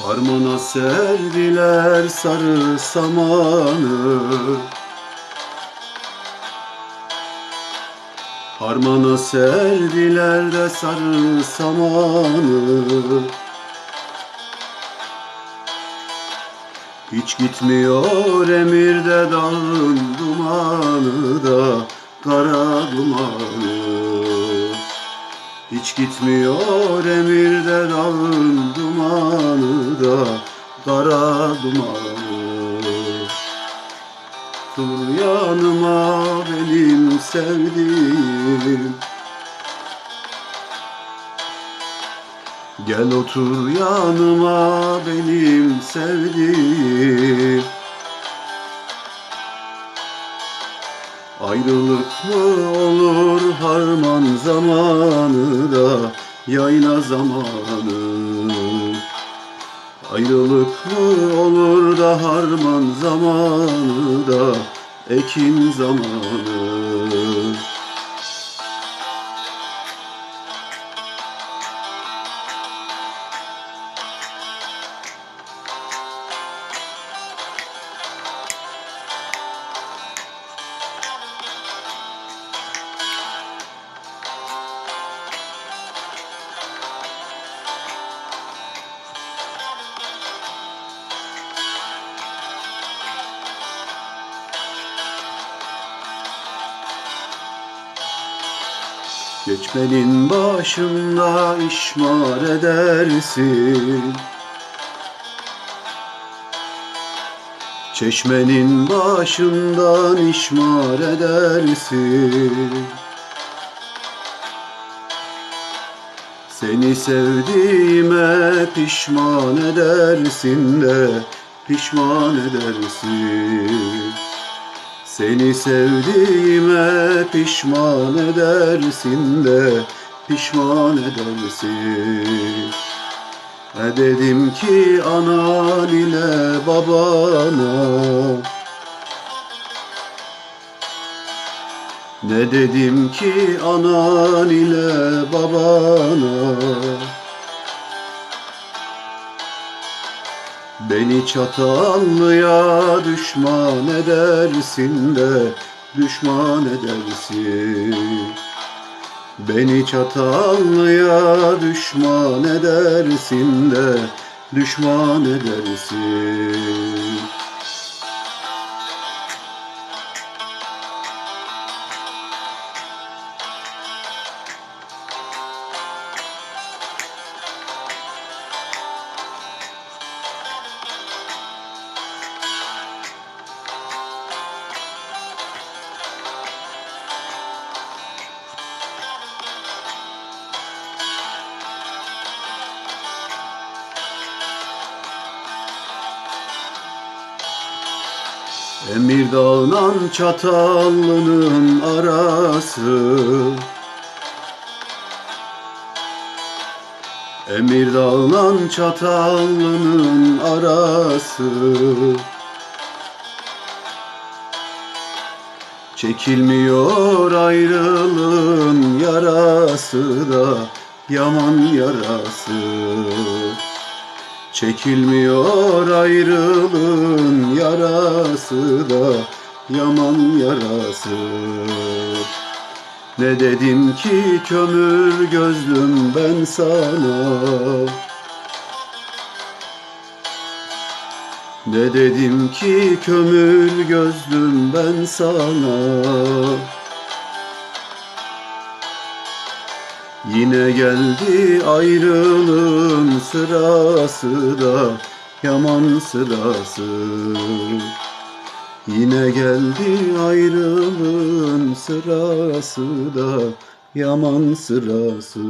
Harmana serdiler sarı samanı. Harmana serdiler de sarı samanı. Hiç gitmiyor emirde dağın dumanı da kara dumanı. Hiç gitmiyor emirde dağın da kara dumanı. Dur yanıma benim sevdiğim. Gel otur yanıma benim sevdiğim. Ayrılık mı olur harman zamanı da yayla zamanı Ayrılık mı olur da harman zamanı da ekin zamanı Geçmenin başında işmar edersin. Çeşmenin başından işmar edersin. Seni sevdiğime pişman edersin de pişman edersin seni sevdiğime pişman edersin de pişman edersin. Ne dedim ki anan ile babana Ne dedim ki anan ile babana Beni çatallıya düşman edersin de düşman edersin. Beni çatallıya düşman edersin de düşman edersin Emir Dağı'nın Çatallı'nın arası. Emir Dağı'nın Çatallı'nın arası. Çekilmiyor ayrılığın yarası da yaman yarası Çekilmiyor ayrılığın yarası da yaman yarası. Ne dedim ki kömür gözlüm ben sana? Ne dedim ki kömür gözlüm ben sana Yine geldi ayrılığın sırası da yaman sırası. Yine geldi ayrılığın sırası da yaman sırası